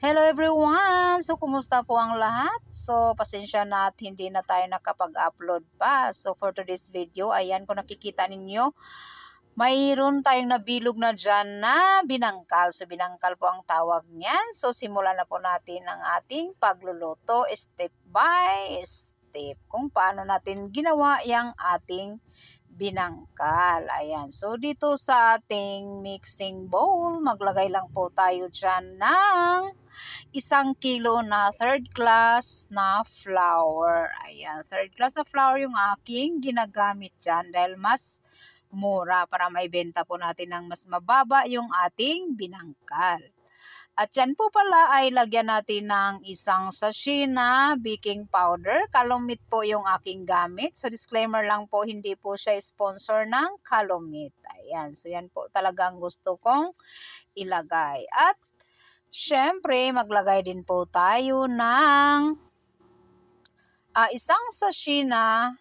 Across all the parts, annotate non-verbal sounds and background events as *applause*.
Hello everyone! So, kumusta po ang lahat? So, pasensya na at hindi na tayo nakapag-upload pa. So, for today's video, ayan kung nakikita ninyo, mayroon tayong nabilog na dyan na binangkal. So, binangkal po ang tawag niyan. So, simulan na po natin ang ating pagluluto step by step. Kung paano natin ginawa yung ating binangkal. Ayan. So, dito sa ating mixing bowl, maglagay lang po tayo dyan ng isang kilo na third class na flour. Ayan. Third class na flour yung aking ginagamit dyan dahil mas mura para maibenta po natin ng mas mababa yung ating binangkal. At yan po pala ay lagyan natin ng isang sachet na baking powder. Kalomit po yung aking gamit. So disclaimer lang po, hindi po siya sponsor ng Kalomit. Ayan, so yan po talagang gusto kong ilagay. At syempre, maglagay din po tayo ng ah, isang sachet na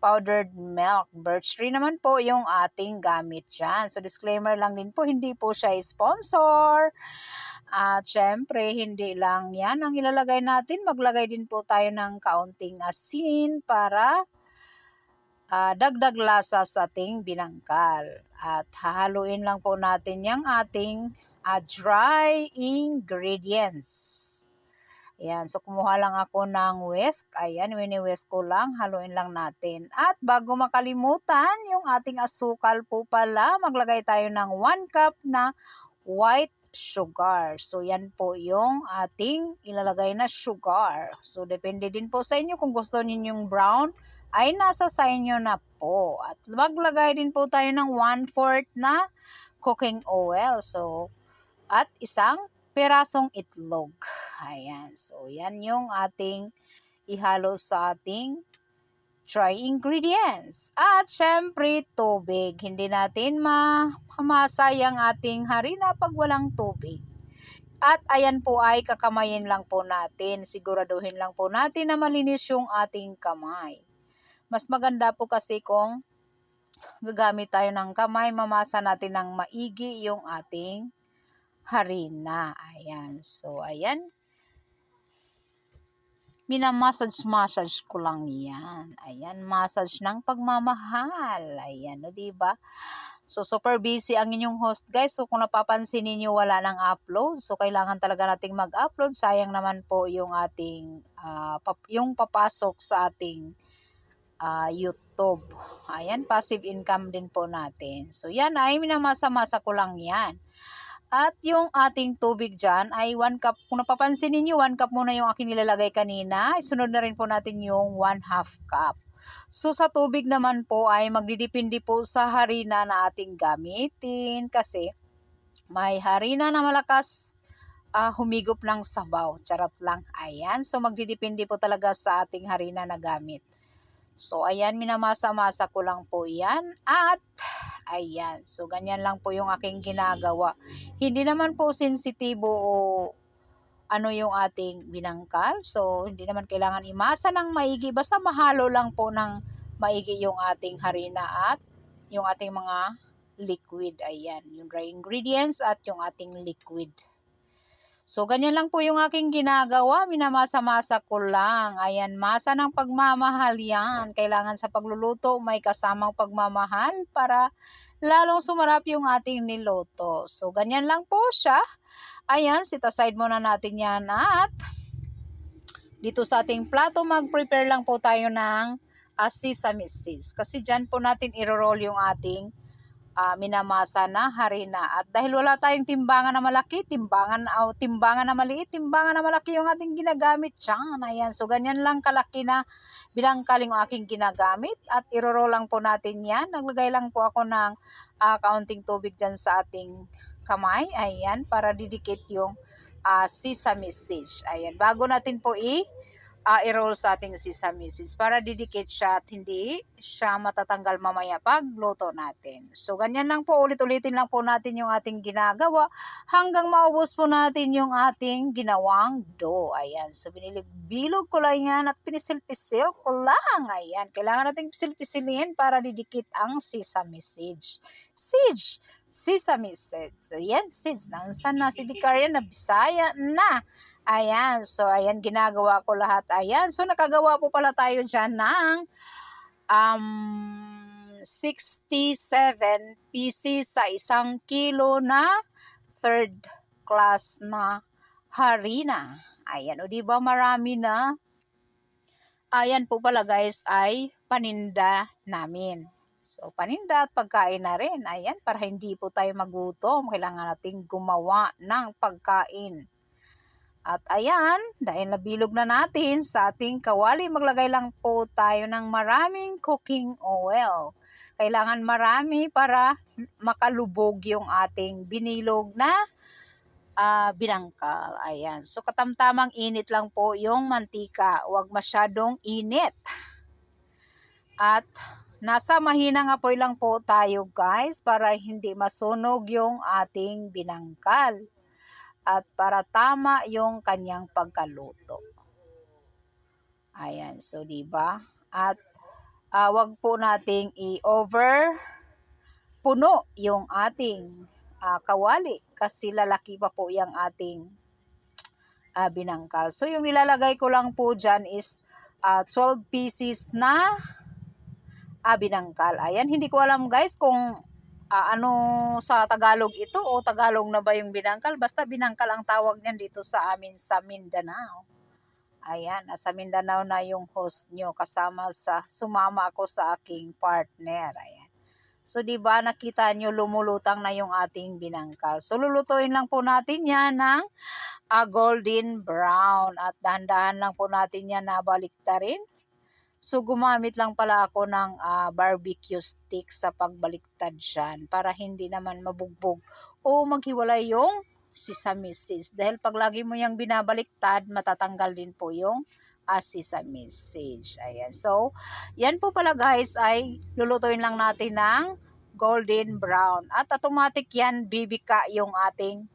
powdered milk. Birch tree naman po yung ating gamit dyan. So disclaimer lang din po, hindi po siya sponsor. At syempre, hindi lang yan ang ilalagay natin. Maglagay din po tayo ng kaunting asin para ah, dagdag lasa sa ating binangkal. At hahaluin lang po natin yung ating ah, dry ingredients. Ayan, so kumuha lang ako ng whisk. Ayan, wini-whisk ko lang, haluin lang natin. At bago makalimutan, yung ating asukal po pala, maglagay tayo ng 1 cup na white sugar. So, yan po yung ating ilalagay na sugar. So, depende din po sa inyo kung gusto ninyong brown, ay nasa sa inyo na po. At maglagay din po tayo ng 1-4 na cooking oil. So, at isang perasong itlog. Ayan. So, yan yung ating ihalo sa ating dry ingredients. At syempre, tubig. Hindi natin mahamasa yung ating harina pag walang tubig. At ayan po ay kakamayin lang po natin. Siguraduhin lang po natin na malinis yung ating kamay. Mas maganda po kasi kung gagamit tayo ng kamay, mamasa natin ng maigi yung ating harina. Ayan. So, ayan. Minamassage-massage ko lang yan. Ayan, massage ng pagmamahal. Ayan, o diba? So, super busy ang inyong host, guys. So, kung napapansin ninyo, wala nang upload. So, kailangan talaga nating mag-upload. Sayang naman po yung ating, uh, pap- yung papasok sa ating uh, YouTube. Ayan, passive income din po natin. So, yan ay minamasa-masa ko lang yan. At yung ating tubig dyan ay 1 cup. Kung napapansin ninyo, 1 cup muna yung aking nilalagay kanina. Sunod na rin po natin yung 1 half cup. So sa tubig naman po ay magdidepende po sa harina na ating gamitin kasi may harina na malakas uh, humigop ng sabaw. Charot lang. Ayan. So magdidepende po talaga sa ating harina na gamit. So ayan, minamasa-masa ko lang po yan. At Ayan. So, ganyan lang po yung aking ginagawa. Hindi naman po sensitibo o ano yung ating binangkal. So, hindi naman kailangan imasa ng maigi. Basta mahalo lang po ng maigi yung ating harina at yung ating mga liquid. Ayan. Yung dry ingredients at yung ating liquid. So, ganyan lang po yung aking ginagawa. Minamasa-masa ko lang. Ayan, masa ng pagmamahal yan. Kailangan sa pagluluto may kasamang pagmamahal para lalong sumarap yung ating niluto. So, ganyan lang po siya. Ayan, sit aside muna natin yan at dito sa ating plato, mag-prepare lang po tayo ng uh, sesame seeds. Kasi dyan po natin iro-roll yung ating uh, minamasa na harina. At dahil wala tayong timbangan na malaki, timbangan, uh, timbangan na maliit, timbangan na malaki yung ating ginagamit dyan. Ayan, so ganyan lang kalaki na bilangkaling yung aking ginagamit. At iroro lang po natin yan. Naglagay lang po ako ng uh, kaunting tubig dyan sa ating kamay. Ayan, para didikit yung uh, sesame seeds. Ayan, bago natin po i- uh, i-roll sa ating sesame seeds para didikit siya at hindi siya matatanggal mamaya pag luto natin. So, ganyan lang po, ulit-ulitin lang po natin yung ating ginagawa hanggang maubos po natin yung ating ginawang dough. Ayan, so binilig-bilog ko lang yan at pinisil-pisil ko lang. Ayan, kailangan natin pisil-pisilin para didikit ang sesame seeds. Seeds! sesame seeds. Ayan, seeds. Naunsan na si Vicarian na Bisaya na. Ayan, so ayan ginagawa ko lahat. Ayan, so nakagawa po pala tayo dyan ng um, 67 pieces sa isang kilo na third class na harina. Ayan, o ba marami na? Ayan po pala guys ay paninda namin. So, paninda at pagkain na rin. Ayan, para hindi po tayo magutom, kailangan nating gumawa ng pagkain. At ayan, dahil nabilog na natin sa ating kawali, maglagay lang po tayo ng maraming cooking oil. Kailangan marami para makalubog yung ating binilog na uh, binangkal. Ayan. So, katamtamang init lang po yung mantika. Huwag masyadong init. At nasa mahinang apoy lang po tayo guys para hindi masunog yung ating binangkal at para tama yung kanyang pagkaluto. Ayan, so 'di ba? At uh, wag po nating i-over puno yung ating uh, kawali kasi lalaki pa po yung ating uh, binangkal. So yung nilalagay ko lang po dyan is uh, 12 pieces na uh, binangkal. Ayan, hindi ko alam guys kung uh, ano sa Tagalog ito o Tagalog na ba yung binangkal? Basta binangkal ang tawag niyan dito sa amin sa Mindanao. Ayan, nasa Mindanao na yung host nyo kasama sa sumama ako sa aking partner. Ayan. So, di ba nakita nyo lumulutang na yung ating binangkal. So, lulutuin lang po natin yan ng uh, golden brown. At dahan-dahan lang po natin yan na baliktarin So gumamit lang pala ako ng uh, barbecue stick sa pagbaliktad dyan para hindi naman mabugbog o maghiwalay yung sesame seeds. Dahil pag lagi mo yung binabaliktad, matatanggal din po yung uh, sesame seeds. Ayan. So, yan po pala guys ay lulutuin lang natin ng golden brown. At automatic yan, bibika yung ating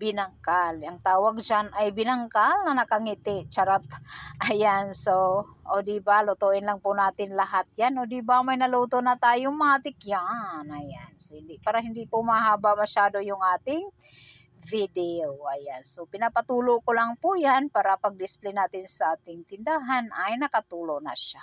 binangkal. Ang tawag dyan ay binangkal na nakangiti. Charot. *laughs* Ayan, so, o di ba lutuin lang po natin lahat yan. O di ba may naluto na tayong matik yan. Ayan, so, hindi, para hindi po mahaba masyado yung ating video. Ayan, so pinapatulo ko lang po yan para pag-display natin sa ating tindahan ay nakatulo na siya.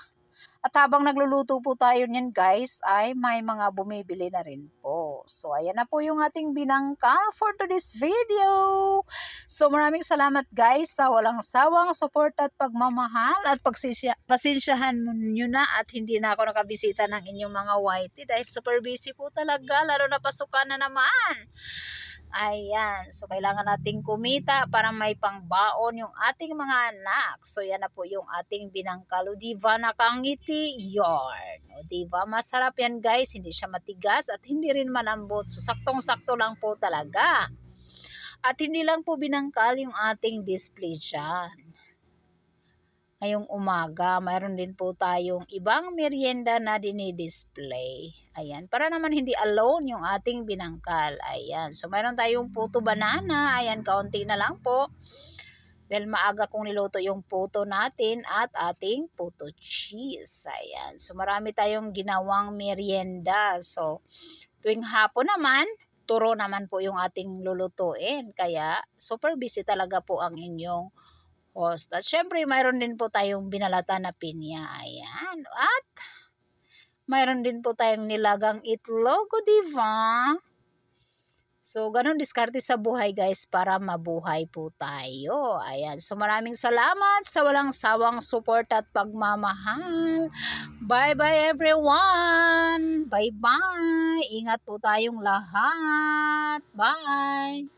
At habang nagluluto po tayo niyan guys, ay may mga bumibili na rin po. So ayan na po yung ating binangka for today's video. So maraming salamat guys sa walang sawang support at pagmamahal at pagsisya, pasensyahan nyo na at hindi na ako nakabisita ng inyong mga whitey dahil super busy po talaga lalo na pasukan na naman. Ayan. So, kailangan nating kumita para may pangbaon yung ating mga anak. So, yan na po yung ating binangkalo. Diba nakangiti? Yarn. O, diba? Masarap yan guys. Hindi siya matigas at hindi rin malambot. So, saktong-sakto lang po talaga. At hindi lang po binangkal yung ating display dyan ngayong umaga. Mayroon din po tayong ibang merienda na dinidisplay. Ayan, para naman hindi alone yung ating binangkal. Ayan, so mayroon tayong puto banana. Ayan, kaunti na lang po. Dahil maaga kong niluto yung puto natin at ating puto cheese. Ayan, so marami tayong ginawang merienda. So, tuwing hapon naman, turo naman po yung ating lulutuin. Kaya, super busy talaga po ang inyong host. At syempre, mayroon din po tayong binalata na pinya. Ayan. At mayroon din po tayong nilagang itlog, di ba? So, ganun diskarte sa buhay guys para mabuhay po tayo. Ayan. So, maraming salamat sa walang sawang support at pagmamahal. Bye-bye everyone! Bye-bye! Ingat po tayong lahat. Bye!